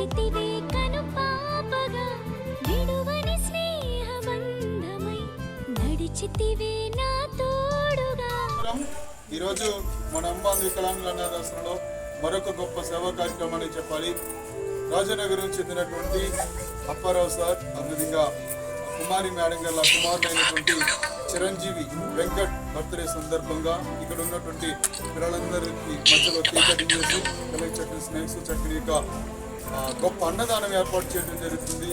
దాచితివే కను పాపగా విడువని స్నేహబంధమై నడిచితివే నా తోడుగా. ఈరోజు మన అంబాన్ వికలాంగుల అనాథాశ్రమంలో మరొక గొప్ప సేవా కార్యక్రమాన్ని చెప్పాలి. రాజనగరం చెందినటువంటి అప్పారావు సార్ అదేవిధంగా కుమారి మేడం గల కుమారుడైనటువంటి చిరంజీవి వెంకట్ బర్త్డే సందర్భంగా ఇక్కడ ఉన్నటువంటి పిల్లలందరికీ మధ్యలో కేక్ చేసి పిల్లలకి చక్కని స్నాక్స్ చక్కని యొక్క గొప్ప అన్నదానం ఏర్పాటు చేయడం జరుగుతుంది.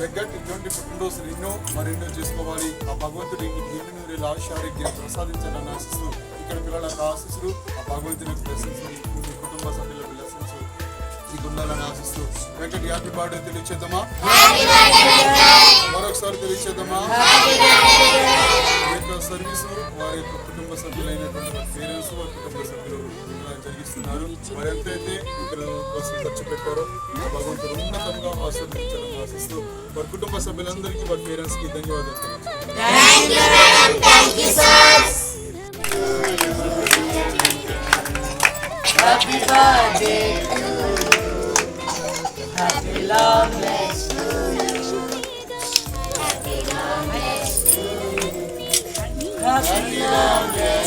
వెంకట్ ఇటువంటి పుట్టినరోజులు ఎన్నో మరెన్నో చేసుకోవాలి. ఆ భగవంతుడి ఎన్ని నూరేళ్ళ ఆయుష ఆరోగ్యం ప్రసాదించాలని ఆశిస్తూ ఇక్కడ పిల్లలకు ఆశిస్తులు ఆ భగవంతుని బ్లెస్సింగ్స్ కుటుంబ సభ్యుల బ్లెస్సింగ్స్ మీకు ఉండాలని ఆశిస్తూ వెంకట్ హ్యాపీ బర్త్డే తెలియచేద్దామా? మరొకసారి తెలియచేద్దామా? యొక్క సర్వీసు వారి యొక్క కుటుంబ సభ్యులైనటువంటి పేరెంట్స్ వారి కుటుంబ సభ్యులు. ఇలా జరిగిస్తున్నారు వారు ఎంతైతే ఇక్కడ కోసం ఖర్చు పెట్టారో ఆ భగవంతుడు ఉన్నతంగా ఆశీర్వదించాలని ఆశిస్తూ వారి కుటుంబ సభ్యులందరికీ వారి పేరెంట్స్ కి ధన్యవాదాలు తెలియజేస్తున్నాను. Happy birthday to you. Happy long life to you. Happy long life to you. Happy long life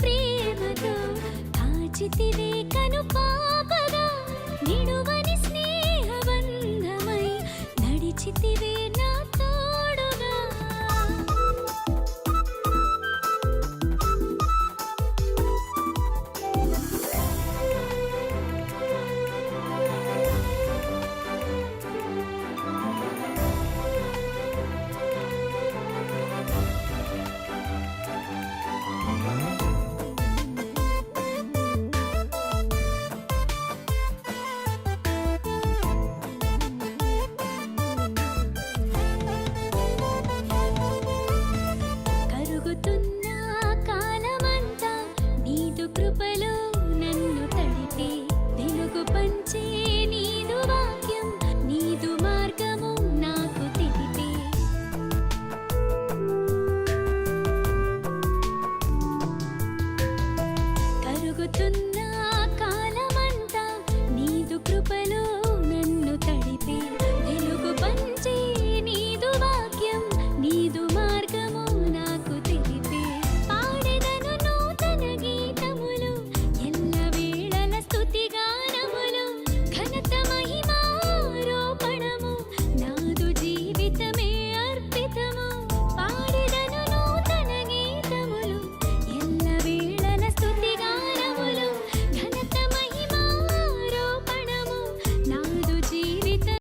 ప్రేమతో దాచితివే కను పాపగా నిడువని నన్ను తడిపి తెలుగు పంచే నీదు వాక్యం నీదు